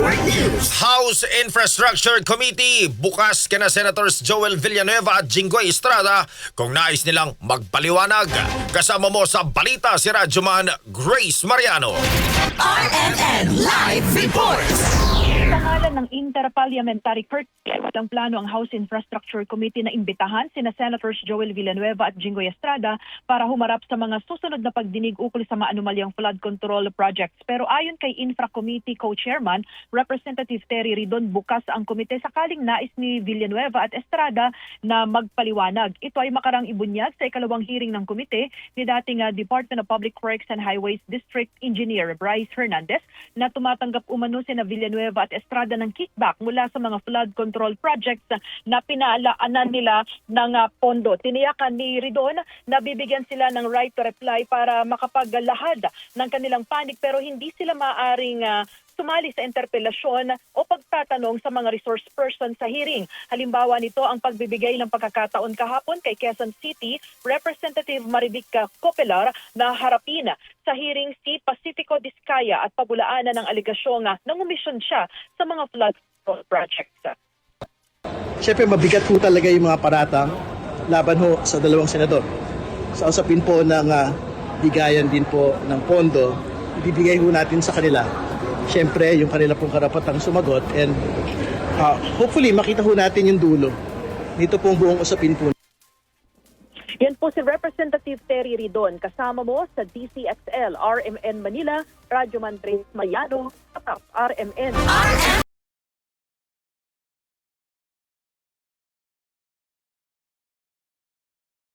House Infrastructure Committee bukas kina Senators Joel Villanueva at Jinggoy Estrada kung nais nilang magpaliwanag. Kasama mo sa balita si Radyoman Grace Mariano. RMN Live Reports. Ngalan ng Interparliamentary Courtship, ang plano ang House Infrastructure Committee na imbitahan sina Senators Joel Villanueva at Jinggoy Estrada para humarap sa mga susunod na pagdinig ukol sa maanumalyang flood control projects. Pero ayon kay Infra Committee Co-Chairman, Representative Terry Ridon, bukas ang komite sakaling nais ni Villanueva at Estrada na magpaliwanag. Ito ay makarang ibunyag sa ikalawang hearing ng komite ni dating ah, Department of Public Works and Highways District Engineer Bryce Hernandez na tumatanggap umano sina Villanueva at Estrada ng kickback mula sa mga flood control projects na pinaalaanan nila ng ah, pondo. Tiniyakan ni Ridon na bibigyan sila ng right to reply para makapaglahad ng kanilang panig pero hindi sila maaring ah, sumali sa interpelasyon o pagtatanong sa mga resource person sa hearing. Halimbawa nito ang pagbibigay ng pagkakataon kahapon kay Quezon City Representative Marivic Copelar na harapin sa hearing si Pacifico Discaya at pabulaanan ng aligasyong nangumisyon siya sa mga flood projects. Siyempre mabigat po talaga yung mga paratang laban ho sa dalawang senador. Sa usapin po ng ah, bigayan din po ng pondo, ibibigay ho natin sa kanila. Siyempre yung kanila pong karapatang sumagot and ah, hopefully makita ho natin yung dulo. Nito pong buong usapin po. Yan po si Representative Terry Ridon. Kasama mo sa DCXL, RMN Manila, Radyo Man Trace Mayano, at RMN.